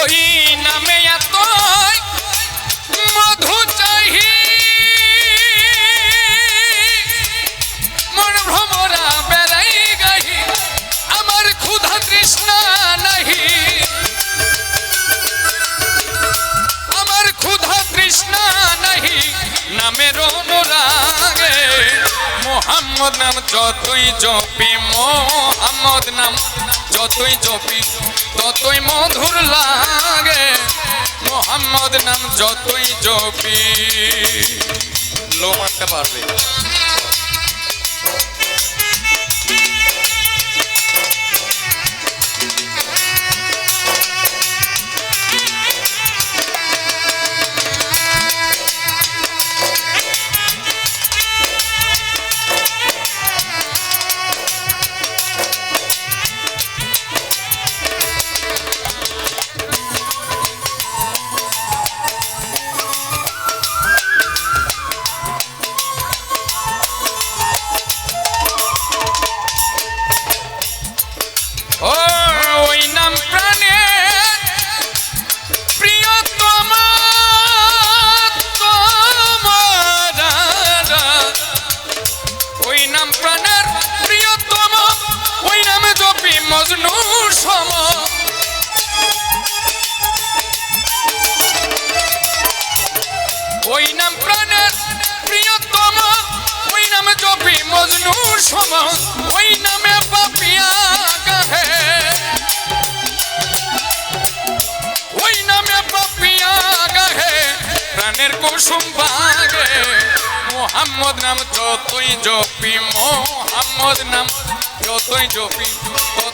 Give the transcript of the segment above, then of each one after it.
ওই নামে এতই মধু চাহি। মন ভ্রমরা বেড়াই গাহি, আমার ক্ষুধা তৃষ্ণা নাহি। আমার ক্ষুধা তৃষ্ণা নাহি, নামের অনুরাগে মোহাম্মদ নাম যতই জপি, মোহাম্মদ নাম যতই জপি, ততই মধুর লাগে। মোহাম্মদ নাম যতই জপি। লো মারতে পারবে জপি মজনুর সম। ওই নাম প্রাণের প্রিয়তম, ওই নামে জপি মজনুর সম। নামে পাপিয়া গাহে ওই নামে পাপিয়া বাগে। মোহাম্মদ নাম যতই জপি, মোহাম্মদ নাম যতই জপি লাগে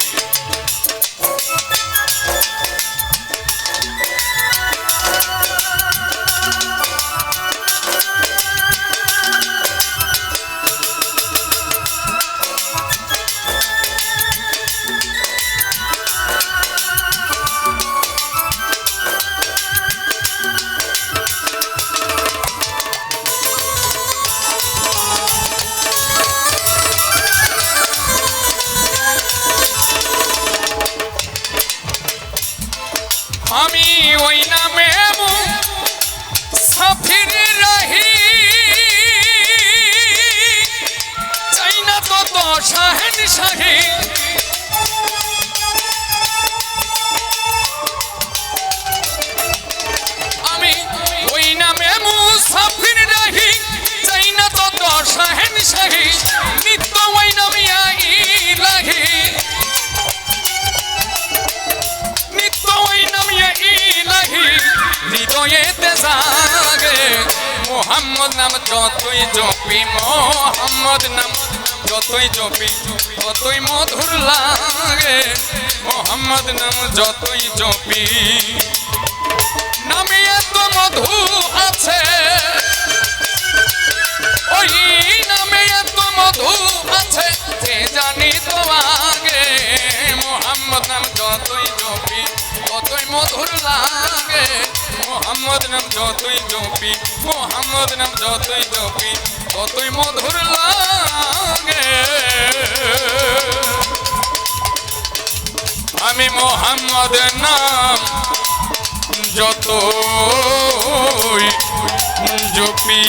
ওই নামে মোহাম্মদ নাম যতই জপি, মোহাম্মদ নাম যতই জপি, ততই মধুর লাগে। মোহাম্মদ নাম যতই জপি, নামে এত মধু আছে। ওই নামে এত মধু আছে, যে জানি তো আগে। মোহাম্মদ নাম যতই জপি, ততই মধুর লাগে। মোহাম্মদ নাম যতই জপি, মোহাম্মদ নাম যতই জপি, ততই মধুর লাগে। আমি মোহাম্মদ নাম যতই জপি।